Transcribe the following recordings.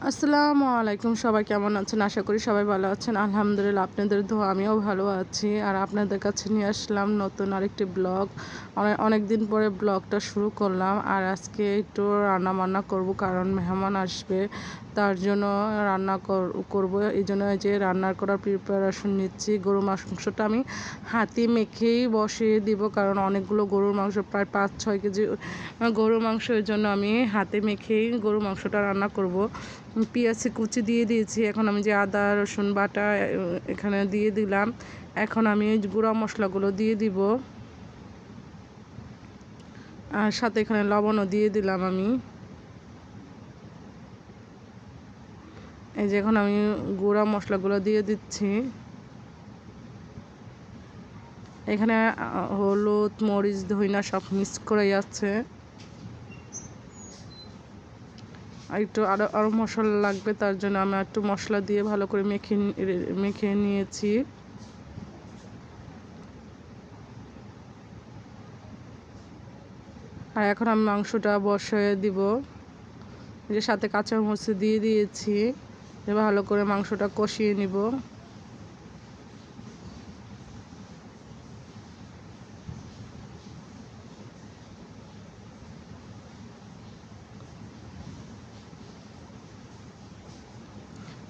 আসসালামু আলাইকুম, সবাই কেমন আছেন? আশা করি সবাই ভালো আছেন। আলহামদুলিল্লাহ, আপনাদের ধোয়া আমিও ভালো আছি। আর আপনাদের কাছে নিয়ে আসলাম নতুন আরেকটি ব্লগ। অনেক দিন পরে ব্লগটা শুরু করলাম আর আজকে একটু রান্না বান্না করব কারণ মেহমান আসবে, তার জন্য রান্না করব। এই জন্য যে রান্নার করার প্রিপারেশন নিচ্ছি। গরু মাংসটা আমি হাতি মেখেই বসিয়ে দিব কারণ অনেকগুলো গরুর মাংস, প্রায় পাঁচ, ছয় কেজি গরুর মাংস, এর জন্য আমি হাতে মেখেই গরু মাংসটা রান্না করব। পেঁয়াজ কুচি দিয়ে দিয়েছি, এখন আমি যে আদা, রসুন বাটা এখানে দিয়ে দিলাম। এখন আমি গুঁড়া মশলাগুলো দিয়ে দিব। আর সাথে এখানে লবণও দিয়ে দিলাম আমি। এই যে এখন আমি গুঁড়া মশলাগুলো দিয়ে দিচ্ছি। এখানে হলুদ, মরিচ, ধইনা সব মিক্স করে যাচ্ছে। আর একটু আরও আরও মশলা লাগবে, তার জন্য আমি একটু মশলা দিয়ে ভালো করে মেখে মেখে নিয়েছি। আর এখন আমি মাংসটা বসিয়ে দিব। যে সাথে কাঁচা মরিচ দিয়ে দিয়েছি। ভালো করে মাংসটা কষিয়ে নিব।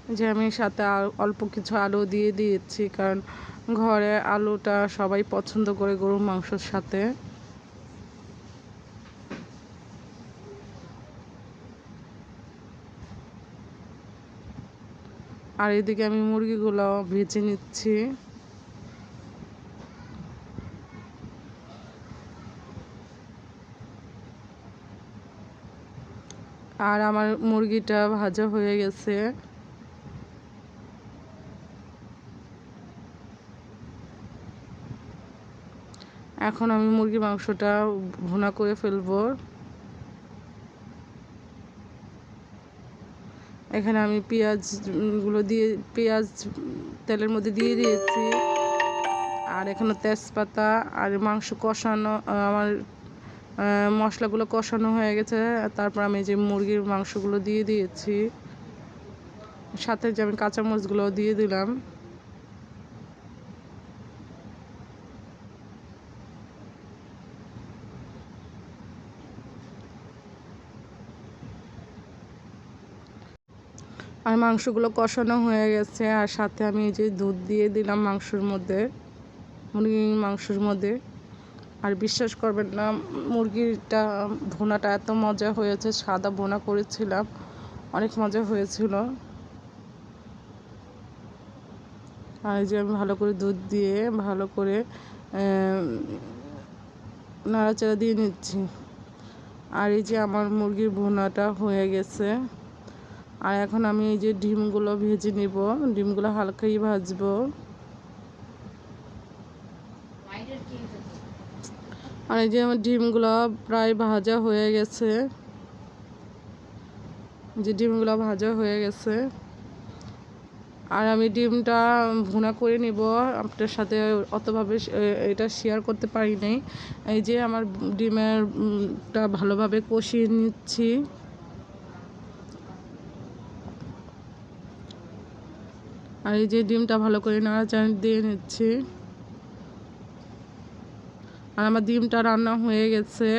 যে আমি সাথে অল্প কিছু আলু দিয়ে দিয়েছি, কারণ ঘরে আলুটা সবাই পছন্দ করে গরুর মাংসর সাথে। আর এদিকে আমি মুরগিগুলো ভেজে নিচ্ছি। আর আমার মুরগিটা ভাজা হয়ে গেছে। এখন আমি মুরগি মাংসটা ভুনা করে ফেলব। এখানে আমি পেঁয়াজগুলো দিয়ে, পেঁয়াজ তেলের মধ্যে দিয়ে দিয়েছি। আর এখানে তেজপাতা আর মাংস কষানো আমার মশলাগুলো কষানো হয়ে গেছে। তারপর আমি যে মুরগির মাংসগুলো দিয়ে দিয়েছি। সাথে যে আমি কাঁচামরিচগুলো দিয়ে দিলাম। আর মাংসগুলো কষানো হয়ে গেছে, আর সাথে আমি এই যে দুধ দিয়ে দিলাম মাংসর মধ্যে, মুরগির মাংসর মধ্যে। আর বিশ্বাস করবেন না, মুরগিটা, ভুনাটা এত মজা হয়েছে, সাদা ভুনা করেছিলাম, অনেক মজা হয়েছিল। আর যে আমি ভালো করে দুধ দিয়ে, ভালো করে নাড়াচাড়া দিয়ে নিচ্ছি। আর এই যে আমার মুরগির ভুনাটা হয়ে গেছে। আর এখন আমি এই যে ডিমগুলো ভেজে নিব। ডিমগুলো হালকাই ভাজবো। আর এই যে আমার ডিমগুলো প্রায় ভাজা হয়ে গেছে। যে ডিমগুলো ভাজা হয়ে গেছে। আর আমি ডিমটা ভুনা করে নিব। আপনার সাথে অতভাবে এটা শেয়ার করতে পারি নাই এই যে আমার ডিমেরটা ভালোভাবে কষিয়ে নিচ্ছি। আর এই যে ডিমটা ভালো করে নাড়াচাড়া দিয়ে নিচ্ছি। আর আমার ডিমটা রান্না হয়ে গেছে।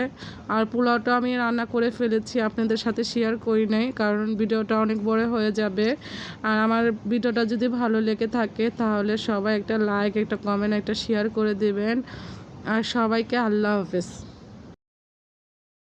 আর পোলাওটা আমি রান্না করে ফেলেছি, আপনাদের সাথে শেয়ার করি নাই, কারণ ভিডিওটা অনেক বড় হয়ে যাবে। আর আমার ভিডিওটা যদি ভালো লেগে থাকে, তাহলে সবাই একটা লাইক একটা কমেন্ট একটা শেয়ার করে দেবেন। আর সবাইকে আল্লাহ হাফেজ।